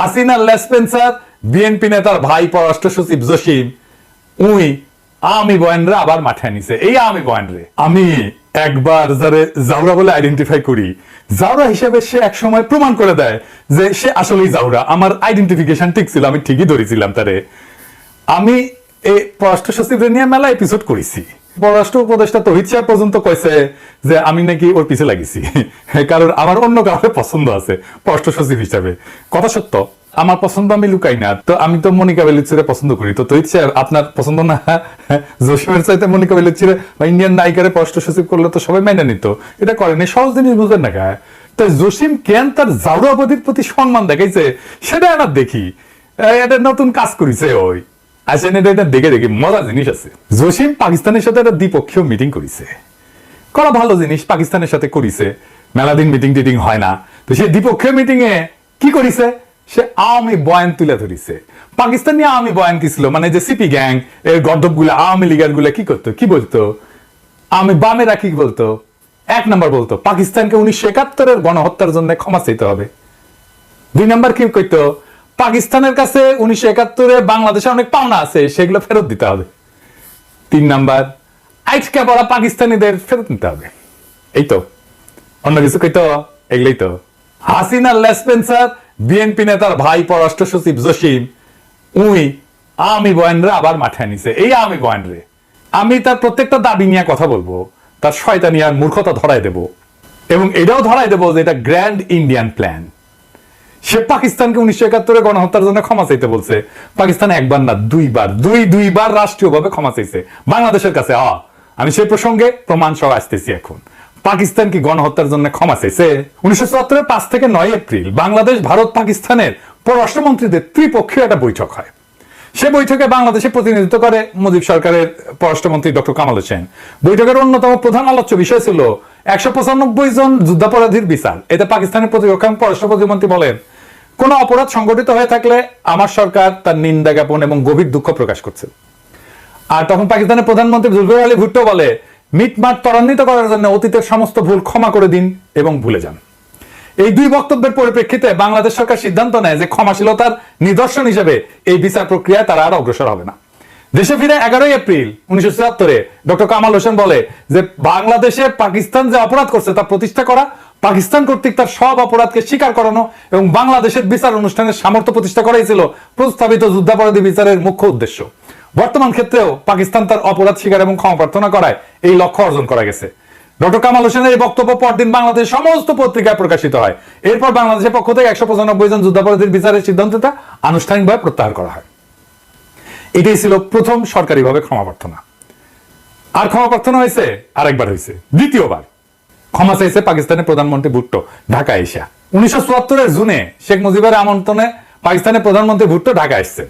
Hasina লেসপেন্সার, BNP নেতার ভাই পররাষ্ট্র সচিব জসিম, উই আমি বয়ানরে আবার মাঠে আনিছে। এই আমি বয়ানরে। আমি একবার যারে জাউরা বলে আইডেন্টিফাই করি জাউরা হিসেবে সে এক সময় প্রমাণ করে দেয় যে সে আসলেই জাউরা আমার আইডেন্টিফিকেশন ঠিক ছিল, আমি ঠিকই ধরেছিলাম তারে। আমি এই পররাষ্ট্র সচিবদের নিয়ে মেলা এপিসোড করেছি। পররাষ্ট্র উপদেষ্টা তহিদ সাহেব পর্যন্ত কইছে যে আমি নাকি ওর পিছে লাগিছি। কারণ আমার অন্য কাউকে পছন্দ আছে পররাষ্ট্র সচিব হিসাবে। কথা সত্য, আমার পছন্দ আমি লুকাই না। তো আমি তো মনিকা বেলুচিরে পছন্দ করি। তো তহিদ সাহেব, আপনার পছন্দ না? জসিমের চাইতে মনিকা বেলুচিরে বা ইন্ডিয়ান নায়িকারে পররাষ্ট্র সচিব করলে তো সবাই মেনে নিত। এটা করেনি সহজ জিনিস বুঝেন না গায়ে তো জসিম কেন তার জাউরাবাদীর প্রতি সম্মান দেখাইছে, সেটা আমরা দেখি। একটা নতুন কাজ করেছে ওই। আসেন এটা এটা দেখে দেখি জিনিস আছে। জসিম পাকিস্তানের সাথে একটা দ্বিপক্ষীয় মিটিং করেছে। করা ভালো জিনিস, পাকিস্তানের সাথে করিছে। মেলা দিন মিটিং টিটিং হয় না। তো দ্বিপক্ষীয় মিটিং এ কি করিছে? সে আওয়ামী বয়ান তুলে ধরিছে। পাকিস্তান নিয়ে আওয়ামী বয়ান মানে যে সিপি গ্যাং এরগুলা আওয়ামী লীগার কি করতো? কি বলতো? আমি বামেরা কি বলতো। এক নম্বর বলতো, পাকিস্তানকে উনিশশো একাত্তরের গণহত্যার জন্য ক্ষমা চাইতে হবে। দুই নাম্বার কি কইতো? পাকিস্তানের কাছে উনিশশো একাত্তরে বাংলাদেশে অনেক পাওনা আছে, সেগুলো ফেরত দিতে হবে। তিন নাম্বার আজকে পড়া পাকিস্তানিদের ফেরত নিতে হবে। এই তো। অন্য কিছু কইতো এগুলোই তো। হাসিনা লেসপেন্সার বিএনপি নেতার ভাই পররাষ্ট্র সচিব জসিম, উই আমি বয়ানরে আবার মাঠে আনিছে। এই আমি বয়ানরে। আমি তার প্রত্যেকটা দাবি নিয়ে কথা বলব। তার শয়তানি আর মূর্খতা ধরাই দেব। এবং এটাও ধরাই দেবো যে এটা গ্র্যান্ড ইন্ডিয়ান প্ল্যান সে পাকিস্তানকে উনিশশো একাত্তরে গণহত্যার জন্য ক্ষমা চাইতে বলছে। পাকিস্তান একবার না, দুইবার, দুই, দুইবার রাষ্ট্রীয়ভাবে ক্ষমা চাইছে। বাংলাদেশের কাছে আ আমি সেই প্রসঙ্গে প্রমাণ সহ আসতেছি এখন। পাকিস্তান কি গণহত্যার জন্য ক্ষমা চাইছে? উনিশশো চুয়াত্তরের পাঁচ থেকে নয় এপ্রিল বাংলাদেশ, ভারত, পাকিস্তানের পররাষ্ট্রমন্ত্রীদের ত্রিপক্ষীয় একটা বৈঠক হয়। সে বৈঠকে বাংলাদেশে প্রতিনিধিত্ব করে মুজিব সরকারের পররাষ্ট্রমন্ত্রী ডক্টর কামাল হোসেন। বৈঠকের অন্যতম প্রধান আলোচ্য বিষয় ছিল একশো পঁচানব্বই জন যুদ্ধাপরাধীর বিচার। এতে পাকিস্তানের প্রতিরক্ষা পররাষ্ট্র প্রতিমন্ত্রী বলেন কোন অপরাধ সংগঠিত হয়ে থাকলে আমার সরকার তার নিন্দা জ্ঞাপন এবং গভীর দুঃখ প্রকাশ করছে। আর তখন পাকিস্তানের প্রধানমন্ত্রী জুলফিকার আলী ভুট্টো বলে, মিটমাট ত্বরান্বিত করার জন্য অতীতের সমস্ত ভুল ক্ষমা করে দিন এবং ভুলে যান। এই দুই বক্তব্যের পরিপ্রেক্ষিতে বাংলাদেশ সরকার সিদ্ধান্ত নেয় যে ক্ষমাশীলতার নিদর্শন হিসেবে এই বিচার প্রক্রিয়ায় তারা আর অগ্রসর হবে না। দেশে ফিরে এগারোই এপ্রিল উনিশশো ছিয়াত্তরে ডক্টর কামাল হোসেন বলে যে, বাংলাদেশে পাকিস্তান যে অপরাধ করছে তা প্রতিষ্ঠা করা পাকিস্তান কর্তৃক তার সব অপরাধকে স্বীকার করানো এবং বাংলাদেশের বিচার অনুষ্ঠানের সামর্থ্য প্রতিষ্ঠা করাই ছিল প্রস্তাবিত যুদ্ধাপরাধী বিচারের মুখ্য উদ্দেশ্য। বর্তমান ক্ষেত্রেও পাকিস্তান তার অপরাধ স্বীকার এবং ক্ষমা প্রার্থনা করায় এই লক্ষ্য অর্জন করা গেছে। ডক্টর কামাল হোসেনের এই বক্তব্য পরদিন বাংলাদেশের সমস্ত পত্রিকায় প্রকাশিত হয়। এরপর বাংলাদেশের পক্ষ থেকে একশো পঁচানব্বই জন যুদ্ধাপরাধীর বিচারের সিদ্ধান্তটা আনুষ্ঠানিকভাবে প্রত্যাহার করা হয়। এটাই ছিল প্রথম সরকারিভাবে ক্ষমা প্রার্থনা। আর ক্ষমা প্রার্থনা হয়েছে আরেকবার হয়েছে, দ্বিতীয়বার। ক্ষমা চাইছে পাকিস্তানের প্রধানমন্ত্রী ভুট্টো, ঢাকা এসা উনিশশো জুনে শেখ মুজিবের আমন্ত্রণে পাকিস্তানের প্রধানমন্ত্রী ভুট্টো ঢাকা এসছেন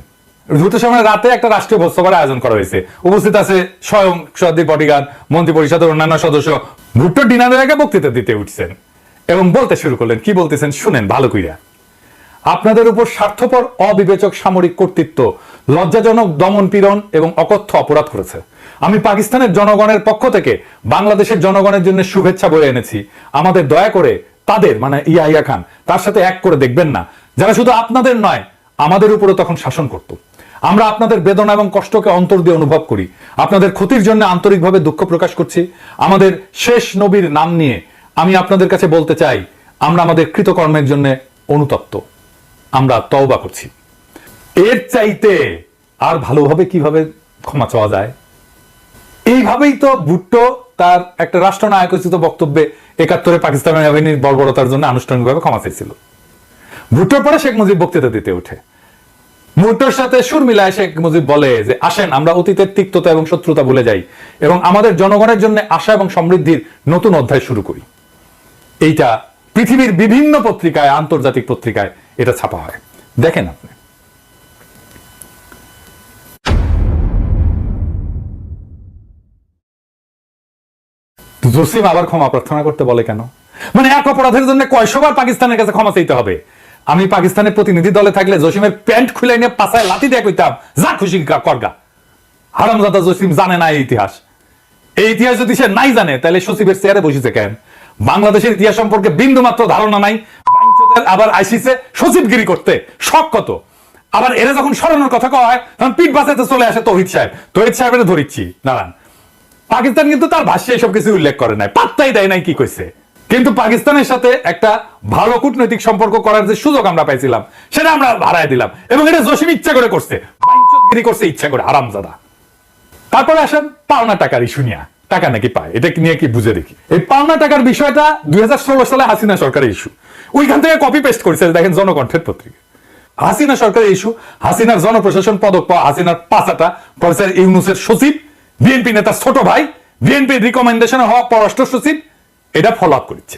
দ্রুত সময় রাতে একটা রাষ্ট্রীয় ভোজসভার আয়োজন করা হয়েছে। উপস্থিত আছে স্বয়ং সর্দি বডিগার্ড মন্ত্রী পরিষদের অন্যান্য সদস্য। ভুট্টো ডিনারের আগে বক্তৃতা দিতে উঠছেন এবং বলতে শুরু করলেন, কি বলতেছেন? শুনেন, ভালো কইরা। আপনাদের উপর স্বার্থপর অবিবেচক সামরিক কর্তৃত্ব, লজ্জাজনক দমন পীড়ন এবং অকথ্য অপরাধ করেছে। আমি পাকিস্তানের জনগণের পক্ষ থেকে বাংলাদেশের জনগণের জন্য শুভেচ্ছা বয়ে এনেছি। আমাদের দয়া করে তাদের মানে ইয়া ইয়া খান, তার সাথে এক করে দেখবেন না। যারা শুধু আপনাদের নয়, আমাদের উপরে তখন শাসন করত। আমরা আপনাদের বেদনা এবং কষ্টকে অন্তর দিয়ে অনুভব করি। আপনাদের ক্ষতির জন্য আন্তরিকভাবে দুঃখ প্রকাশ করছি। আমাদের শেষ নবীর নাম নিয়ে আমি আপনাদের কাছে বলতে চাই, আমরা আমাদের কৃতকর্মের জন্য অনুতপ্ত। আমরা তওবা করছি। এর চাইতে আর ভালোভাবে কীভাবে ক্ষমা চাওয়া যায়? এইভাবেই তো ভুট্টো তার একটা রাষ্ট্রনায়কোচিত বক্তব্যে একাত্তরে পাকিস্তানের বাহিনীর বর্বরতার জন্য আনুষ্ঠানিকভাবে ক্ষমা চাইছিল ভুট্টোর পরে শেখ মুজিব বক্তৃতা দিতে ওঠে। ভুট্টোর সাথে সুর মিলায় শেখ মুজিব বলে যে, আসেন, আমরা অতীতের তিক্ততা এবং শত্রুতা ভুলে যাই এবং আমাদের জনগণের জন্য আশা এবং সমৃদ্ধির নতুন অধ্যায় শুরু করি। এইটা পৃথিবীর বিভিন্ন পত্রিকায়, আন্তর্জাতিক পত্রিকায় এটা ছাপা হয়। দেখেন আপনি। জসিম আবার ক্ষমা প্রার্থনা করতে বলে কেন? মানে এক অপরাধের জন্য কয়শবার পাকিস্তানের কাছে ক্ষমা চাইতে হবে। আমি পাকিস্তানের প্রতিনিধি দলে থাকলে জসিমের প্যান্ট খুলে নিয়ে পাশায় লাথি দিয়ে কইতাম, যা খুশি করগা হারামজাদা জসিম জানে না এই ইতিহাস। এই ইতিহাস যদি সে নাই জানে, তাহলে সচিবের চেয়ারে বসেছে কেন? বাংলাদেশের ইতিহাস সম্পর্কে বিন্দু মাত্র ধারণা নাই। আবার আইসিসে সচিবগিরি করতে। শখ কত? আবার এরা যখন সরানোর কথা কয়, তখন পিঠ বাঁচাতে চলে আসে তহিদ সাহেব। তহিদ সাহেবের ধরিচ্ছি, দাঁড়ান। পাকিস্তান কিন্তু তার ভাষ্যে এসব কিছু উল্লেখ করে নাই। পাত্তাই দেয় নাই কি কইছে। কিন্তু পাকিস্তানের সাথে একটা ভালো কূটনৈতিক সম্পর্ক করার যে সুযোগ আমরা পাইছিলাম, সেটা আমরা হারায় দিলাম। এবং এটা জসিম ইচ্ছা করে করছে। করছে ইচ্ছা করে, হারামজাদা। তারপরে আসেন পাওনা টাকার ইস্যু নিয়ে। টাকা নাকি পায়? এটা নিয়ে কি বুঝে দেখি? এই পাওনা টাকার বিষয়টা দুই সালে হাসিনা সরকারের ইস্যু ওইখান থেকে কপি পেস্ট করেছে দেখেন জনকণ্ঠের পত্রিকা। হাসিনা সরকারের ইস্যু হাসিনার জনপ্রশাসন পদক পাওয়া, হাসিনার পাঁচাটা প্রফেসর ইউনুসের সচিব বিএনপি নেতার ছোট ভাই বিএনপির রিকমেন্ডেশনে হওয়া পররাষ্ট্র সচিব, এটা ফলো আপ করেছে।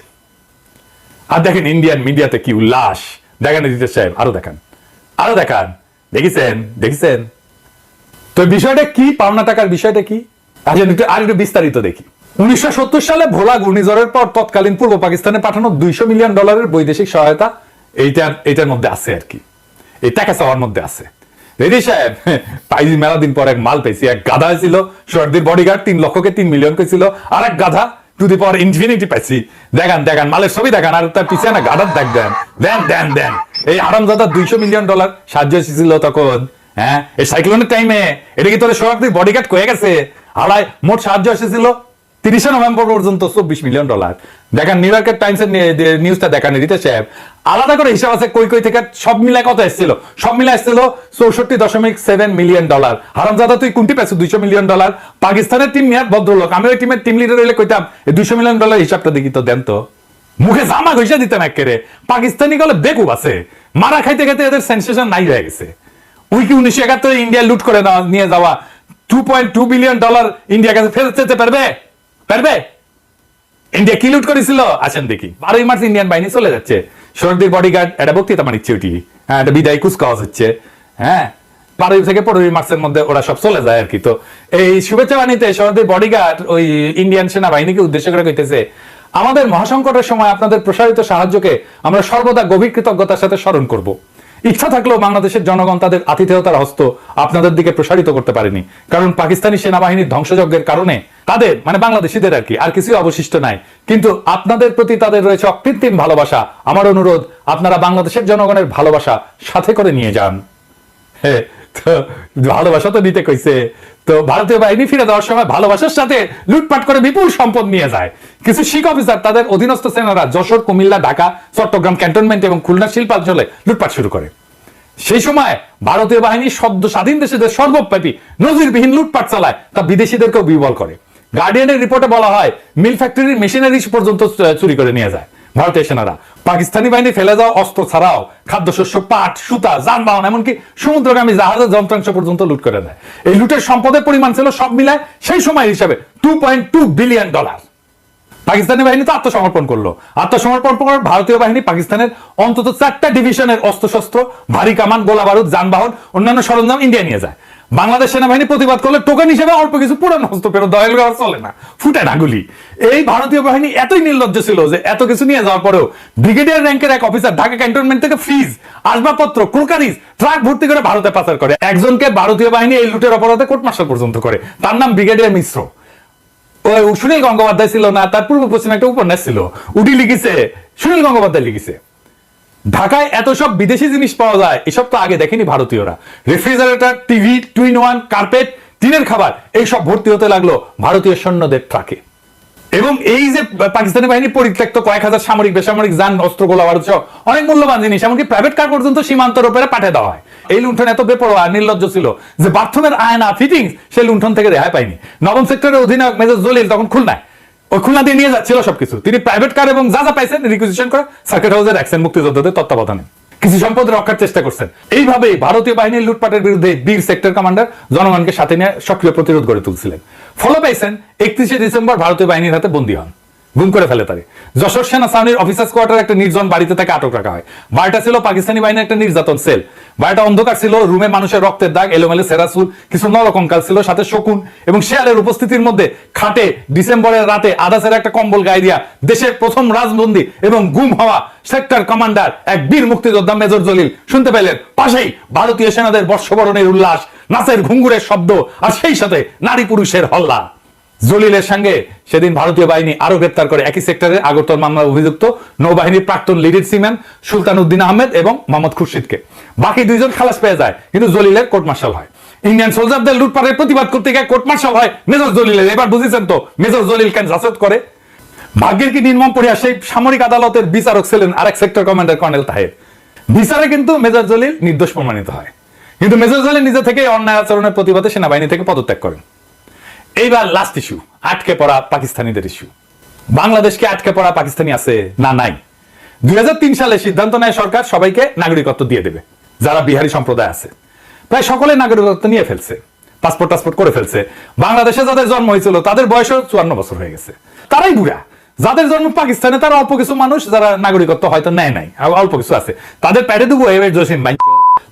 আর দেখেন ইন্ডিয়ান মিডিয়াতে কি উল্লাস। দেখেন এডিটর সাহেব, আরও দেখান। আরও দেখান। দেখেছেন? দেখেছেন? তো বিষয়টা কি? পাওনা টাকার বিষয়টা কি? একটু আর একটু বিস্তারিত দেখি। উনিশশো সত্তর সালে ভোলা ঘূর্ণিঝড়ের পর তৎকালীন পূর্ব পাকিস্তানে পাঠানো দুইশো মিলিয়ন ডলারের বৈদেশিক সহায়তা এইটার এইটার মধ্যে আছে আর কি। এই টাকা চাওয়ার মধ্যে আছে। রেডি সাহেব, পাইজি মেলা দিন পর এক মাল পেয়েছি এক গাধা ছিল সর্দির বডিগার্ড তিন লক্ষকে তিন মিলিয়ন কইছিল আর এক গাধা টু দি পাওয়ার ইনফিনিটি পাইছি। দেখান দেখান, মালের ছবি দেখান, আর তার পিছনে না গাধার দেখ দেন। দেন দেন দেন। এই আরামজাদা দুইশো মিলিয়ন ডলার সাহায্য এসেছিল তখন। হ্যাঁ এই সাইক্লোনের টাইমে এটা কি তোর সোহাগদের বডিগার্ড কয়ে গেছে? আড়াই, মোট সাহায্য এসেছিল তিরিশে নভেম্বর পর্যন্ত চব্বিশ মিলিয়ন ডলার। দেখেন, নিউ ইয়র্কের টাইমস এর নিউজটা দেখান রিতে সাহেব। আলাদা করে হিসাব আছে কই কই থেকে, সব মিলায় কত এসেছিল? সব মিলায় এসেছিল চৌষট্টি দশমিক সেভেন মিলিয়ন ডলার। হারামজাদা, তুই কোনটি পেয়েছ দুইশো মিলিয়ন ডলার। পাকিস্তানের টিম নিয়ে ভদ্রলোক, আমি ওই টিমের টিম লিডার হইলে কইতাম এই দুইশো মিলিয়ন ডলার হিসাবটা দেখি তো, দেন তো। মুখে জামা ঘষা দিতাম একেরে পাকিস্তানি গলে বেকুব আছে। মারা খাইতে খাইতে এদের সেন্সেশন নাই হয়ে গেছে। ওই কি উনিশশো একাত্তরে ইন্ডিয়া লুট করে নিয়ে যাওয়া two point two billion dollar কাছে ফেরত পারবে? পারবে? ইন্ডিয়া কি লুট করেছিল? আসেন দেখি। বারোই মার্চ ইন্ডিয়ান বাহিনী চলে যাচ্ছে। সরদির বডিগার্ড বক্তৃতা ওটি হ্যাঁ বিদায় কুচকাওয়াজ হচ্ছে। হ্যাঁ বারোই থেকে পনেরোই মার্চের মধ্যে ওরা সব চলে যায় আর কি। তো এই শুভেচ্ছা বাণীতে সরদির বডিগার্ড ওই ইন্ডিয়ান সেনাবাহিনীকে উদ্দেশ্য করে কইতেছে, আমাদের মহাসংকটের সময় আপনাদের প্রসারিত সাহায্যকে আমরা সর্বদা গভীর কৃতজ্ঞতার সাথে স্মরণ করব। ইচ্ছা থাকলেও বাংলাদেশের জনগণ তাদের আতিথেয়তার হস্ত আপনাদের দিকে প্রসারিত করতে পারেনি। কারণ পাকিস্তানি সেনাবাহিনীর ধ্বংসযজ্ঞের কারণে তাদের মানে বাংলাদেশিদের আর কি আর কিছুই অবশিষ্ট নাই। কিন্তু আপনাদের প্রতি তাদের রয়েছে অকৃত্রিম ভালোবাসা। আমার অনুরোধ আপনারা বাংলাদেশের জনগণের ভালোবাসা সাথে করে নিয়ে যান। হ্যাঁ, তো ভালোবাসা তো নিতে কইছে। তো ভারতীয় বাহিনী ফিরে দেওয়ার সময় ভালোবাসার সাথে লুটপাট করে বিপুল সম্পদ নিয়ে যায়। কিছু শিখ অফিসার, তাদের অধীনস্থ সেনারা যশোর, কুমিল্লা, ঢাকা, চট্টগ্রাম ক্যান্টনমেন্ট এবং খুলনা শিল্পাঞ্চলে লুটপাট শুরু করে। সেই সময় ভারতীয় বাহিনী সদ্য স্বাধীন দেশেদের সর্বব্যাপী নজিরবিহীন লুটপাট চালায়, তা বিদেশিদেরকেও বিবল করে। গার্ডিয়ানের রিপোর্টে বলা হয় মিল ফ্যাক্টরির মেশিনারি পর্যন্ত চুরি করে নিয়ে যায়। ভারতীয় সেনারা পাকিস্তানি বাহিনী ফেলে যাওয়া অস্ত্র ছাড়াও খাদ্যশস্য, পাট, সুতা, যানবাহন, এমনকি সমুদ্রগামী জাহাজের যন্ত্রাংশ পর্যন্ত লুট করে নেয়। এই লুটের সম্পদের পরিমাণ ছিল সব মিলায় সেই সময় হিসাবে two point two billion dollar Pakistani বাহিনী তো আত্মসমর্পণ করল। আত্মসমর্পণ করার ভারতীয় বাহিনী পাকিস্তানের অন্তত চারটা ডিভিশনের অস্ত্রশস্ত্র, ভারী কামান, গোলা বারুদ, যানবাহন, অন্যান্য সরঞ্জাম ইন্ডিয়া নিয়ে যায়। বাংলাদেশ সেনাবাহিনী প্রতিবাদ করলে টোকেন হিসেবে অল্প কিছু পুরানো অস্ত্র ফেরত দয়াল দেওয়া চলে না। ফুটে না গুলি। এই ভারতীয় বাহিনী এতই নির্লজ্জ ছিল যে এত কিছু নিয়ে যাওয়ার পরেও ব্রিগেডিয়ার র্যাঙ্কের এক অফিসার ঢাকা ক্যান্টনমেন্ট থেকে ফ্রিজ, আসবাবপত্র, ক্রোকারিজ, ট্রাক ভর্তি করে ভারতে পাচার করে। একজনকে ভারতীয় বাহিনী এই লুটের অপরাধে কোর্ট মার্শাল পর্যন্ত করে। তার নাম ব্রিগেডিয়ার মিশ্র। ওই সুনীল গঙ্গোপাধ্যায় ছিল না, তার পূর্ব পশ্চিমে একটা উপন্যাস ছিল। উটি লিখেছে সুনীল গঙ্গোপাধ্যায় লিখেছে। ঢাকায় এত সব বিদেশি জিনিস পাওয়া যায়, এসব তো আগে দেখেনি ভারতীয়রা। Refrigerator, TV, twin one, carpet, টিনের খাবার, এইসব ভর্তি হতে লাগল ভারতীয় সৈন্যদের ট্রাকে। এবং এই যে পাকিস্তানি বাহিনী পরিত্যক্ত কয়েক হাজার সামরিক, বেসামরিক যান, অস্ত্র, গোলা সহ অনেক মূল্যবান জিনিস, এমনকি প্রাইভেট কার পর্যন্ত সীমান্তের উপরে পাঠিয়ে দেওয়া হয়। এই লুণ্ঠন এত বেপরোয়া, নির্লজ্জ ছিল যে বাথরুমের আয়না ফিটিংস সেই লুণ্ঠন থেকে রেহাই পায়নি। নবম সেক্টরের অধিনায়ক মেজর জলিল তখন খুলনায়। ওই খুলনা দিয়ে নিয়ে যাচ্ছিল সবকিছু। তিনি প্রাইভেট কার এবং যা যা পাইছেন রিকুইজিশন করে সার্কিট হাউসে রাখছেন মুক্তিযোদ্ধাদের তত্ত্বাবধানে। কিছু সম্পদ রক্ষার চেষ্টা করছেন। এইভাবে ভারতীয় বাহিনীর লুটপাটের বিরুদ্ধে বীর সেক্টর কমান্ডার জনগণকে সাথে নিয়ে সক্রিয় প্রতিরোধ গড়ে তুলছিলেন। ফলো পাইছেন একত্রিশে ডিসেম্বর ভারতীয় বাহিনীর হাতে বন্দী হন। গুম করে ফেলে তারে যশোর সেনা ছাউনির অফিসার্স কোয়ার্টার একটা নির্জন বাড়িতে তাকে আটক রাখা হয়। বাড়িটা ছিল পাকিস্তানি বাহিনীর একটা নির্যাতন সেল। বাড়িটা অন্ধকার ছিল, রুমে মানুষের রক্তের দাগ, এলোমেলো সেরাসুল কিছু নরকঙ্কাল ছিল, সাথে শকুন এবং শেয়ালের উপস্থিতির মধ্যে খাটে ডিসেম্বরের রাতে আদাসের একটা কম্বল গায়ে দিয়া দেশের প্রথম রাজবন্দী এবং গুম হওয়া সেক্টর কমান্ডার এক বীর মুক্তিযোদ্ধা মেজর জলিল শুনতে পেলেন। পাশেই ভারতীয় সেনাদের বর্ষবরণের উল্লাস, নাচের ঘুঙ্গুরের শব্দ আর সেই সাথে নারী পুরুষের হল্লা। জলিলের সঙ্গে সেদিন ভারতীয় বাহিনী আরও গ্রেপ্তার করে একই সেক্টরে আগরতল মামলায় অভিযুক্ত নৌবাহিনীর প্রাক্তন লিডিড সিম্যান সুলতান উদ্দিন আহমেদ এবং মোহাম্মদ খুরশিদকে। বাকি দুইজন খালাস পেয়ে যায়, কিন্তু জলিলের কোর্ট মার্শাল হয়। ইন্ডিয়ান সোলজারদের লুটপাটের প্রতিবাদ করতে গিয়ে কোর্ট মার্শাল হয় মেজর জলিলের। এবার বুঝেছেন তো, মেজর জলিল কেন জাসদ করে? ভাগ্যের কি নির্মম পড়িয়া সেই সামরিক আদালতের বিচারক ছিলেন আরেক সেক্টর কমান্ডার কর্নেল তাহের? বিচারে কিন্তু মেজর জলিল নির্দোষ প্রমাণিত হয়। কিন্তু মেজর জলিল নিজে থেকে অন্যায় আচরণের প্রতিবাদে সেনাবাহিনী থেকে পদত্যাগ করেন। এইবার লাস্ট ইস্যু আটকে পড়া পাকিস্তানিদের ইস্যু বাংলাদেশকে আটকে পড়া পাকিস্তানি আছে না নাই? দুই হাজার তিন সালে সিদ্ধান্ত নেয় সরকার, সবাইকে নাগরিকত্ব দিয়ে দেবে, যারা বিহারি সম্প্রদায় আছে। প্রায় সকলে নাগরিকত্ব নিয়ে ফেলছে পাসপোর্ট টাসপোর্ট করে ফেলছে। বাংলাদেশে যাদের জন্ম হয়েছিল, তাদের বয়সও চুয়ান্ন বছর হয়ে গেছে। তারাই বুড়া। যাদের জন্ম পাকিস্তানে, তারা অল্প কিছু মানুষ, যারা নাগরিকত্ব হয়তো নেয় নাই অল্প কিছু আছে। তাদের প্যাডে দেবো জসিম ভাই।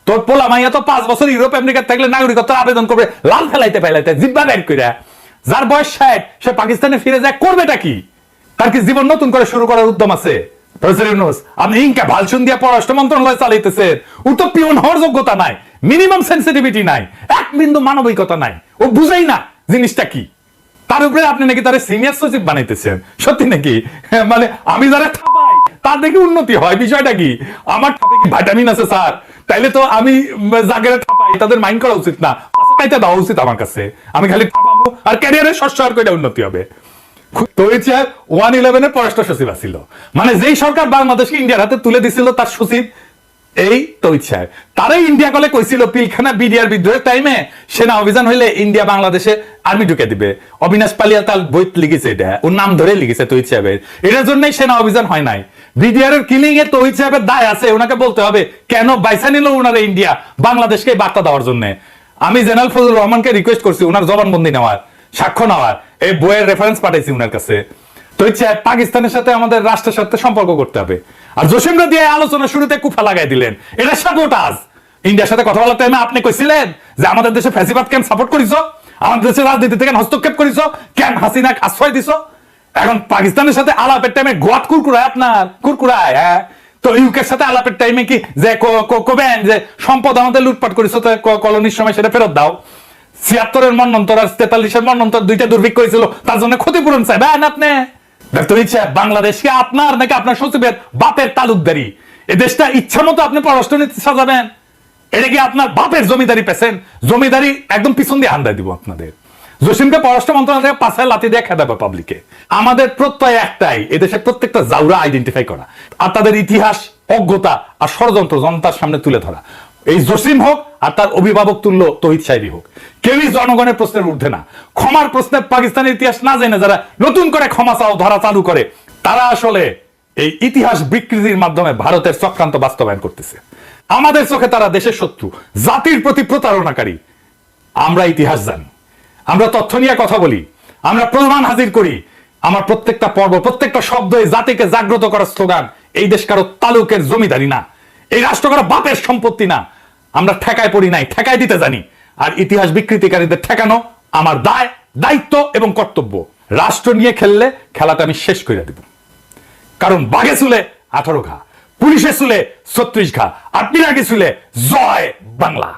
তোর পোলা মাইয়া তো পাঁচ বছর ইউরোপ আমেরিকা থাকলে নাগরিকত্ব আবেদন করবে, লাল ফেলাইতে ফেলাইতে জিব্বা বের করে যার বয়স ষাট, সে পাকিস্তানে ফিরে যায়, করবেটা কি? তার কি জীবন নতুন করে শুরু করার উদ্যম আছে? না জিনিসটা কি। তার উপরে আপনি নাকি সচিব বানাইতেছেন? সত্যি নাকি? মানে আমি যারা ঠাপাই তার দেখে উন্নতি হয়, বিষয়টা কি? আমার ভাইটামিন আছে, স্যার? তাইলে তো আমি জাগেরা ঠাপাই তাদের মাইন্ড করা উচিত না। পাইতে দেওয়া উচিত আমার কাছে। আমি খালি ঠাপাবো আর ক্যারিয়ারে আর কইটা উন্নতি হবে। তো তৈরি ওয়ান ইলেভেনের পররাষ্ট্র সচিব আছিল। মানে যেই সরকার বাংলাদেশকে ইন্ডিয়ার হাতে তুলে দিছিল, তার সচিব এই তো ইচ্ছায় তারাই ইন্ডিয়া কলে কইছিল, পিলখানা বিডিআর বিদ্রোহের টাইমে সেনা অভিযান হইলে ইন্ডিয়া বাংলাদেশে আর্মি ঢুকে দিবে। অবিনাশ পালিয়া তার বই লিখেছে এটা, ওর নাম ধরে লিখেছে তো সাহেবের এটার জন্যই সেনা অভিযান হয় নাই। বিডিআর এর কিলিং এ তহিদ সাহেবের দায় আছে, ওনাকে বলতে হবে, কেন বাইসা নিল ওনারা ইন্ডিয়া বাংলাদেশকে বার্তা দেওয়ার জন্য? আমি জেনারেল ফজল রহমানকে রিকোয়েস্ট করছি ওনার জবানবন্দি নেওয়ার, সাক্ষ্য নেওয়ার, এই বইয়ের রেফারেন্স পাঠাইছি ওনার কাছে। তো ইচ্ছে পাকিস্তানের সাথে আমাদের রাষ্ট্রের সাথে সম্পর্ক করতে হবে। আর জসিমরা দিয়ে আলোচনা শুরুতে কুফা লাগাই দিলেন। এটা সাবোটাজ ইন্ডিয়ার সাথে কথা বলার আপনি কইছিলেন যে আমাদের দেশে ফ্যাসিবাদ কেন সাপোর্ট করিস আমাদের দেশের রাজনীতি থেকে হস্তক্ষেপ করিস কেন হাসিনা আশ্রয় দিছ। এখন পাকিস্তানের সাথে আলাপের টাইমে গোয়াত কুরকুরায় আপনার, কুরকুরায় হ্যাঁ? তো ইউকের সাথে আলাপের টাইমে কি যে কবেন যে সম্পদ আমাদের লুটপাট করিস কলোনির সময় সেটা ফেরত দাও। ছিয়াত্তরের মন্নন্তর আর তেতাল্লিশের মন্নন্তর দুইটা দুর্ভিক্ষ হয়েছিল, তার জন্য ক্ষতিপূরণ চাইবেন আপনি। ইচ্ছা বাংলাদেশকে আপনার নাকি আপনার সচিবের বাপের তালুকদারি? এ দেশটা ইচ্ছা মতো আপনি পররাষ্ট্রনীতি সাজাবেন। এটা কি আপনার বাপের জমিদারি পেছেন জমিদারি একদম পিছন দিয়ে হান্দায় দিব আপনাদের। জসিমকে পররাষ্ট্র মন্ত্রণালয় থেকে পাশে লাতি দিয়ে খেদাবে পাবলিকে আমাদের প্রত্যয় একটাই, এদেশের প্রত্যেকটা জাউরা আইডেন্টিফাই করা। আর তাদের ইতিহাস, অজ্ঞতা আর ষড়যন্ত্র জনতার সামনে তুলে ধরা। এই জসিম হোক আর তার অভিভাবক তুল্য তহিদ সাহেবী হোক। কেউই জনগণের প্রশ্নের ঊর্ধ্বে না। ক্ষমার প্রশ্নে পাকিস্তানের ইতিহাস না জেনে যারা নতুন করে ক্ষমা চাও, ধরা চালু করে, তারা আসলে এই ইতিহাস বিকৃতির মাধ্যমে ভারতের চক্রান্ত বাস্তবায়ন করতেছে। আমাদের চোখে তারা দেশের শত্রু, জাতির প্রতি প্রতারণাকারী। আমরা ইতিহাস জানি। আমরা তথ্য নিয়ে কথা বলি, আমরা প্রমাণ হাজির করি, আমার প্রত্যেকটা পর্ব, প্রত্যেকটা শব্দ এই জাতিকে জাগ্রত করার স্লোগান, এই দেশ কারও তালুকের জমিদারি না, এই রাষ্ট্র কারও বাপের সম্পত্তি না, আমরা ঠেকায় পড়ি নাই, ঠেকায় দিতে জানি, আর ইতিহাস বিকৃতিকারীদের ঠেকানো আমার দায়, দায়িত্ব এবং কর্তব্য। রাষ্ট্র নিয়ে খেললে খেলাটা আমি শেষ করে দিব। কারণ বাঘে চুলে আঠারো ঘা, পুলিশে চুলে ছত্রিশ ঘা, আর পিরাগে চুলে জয় বাংলা।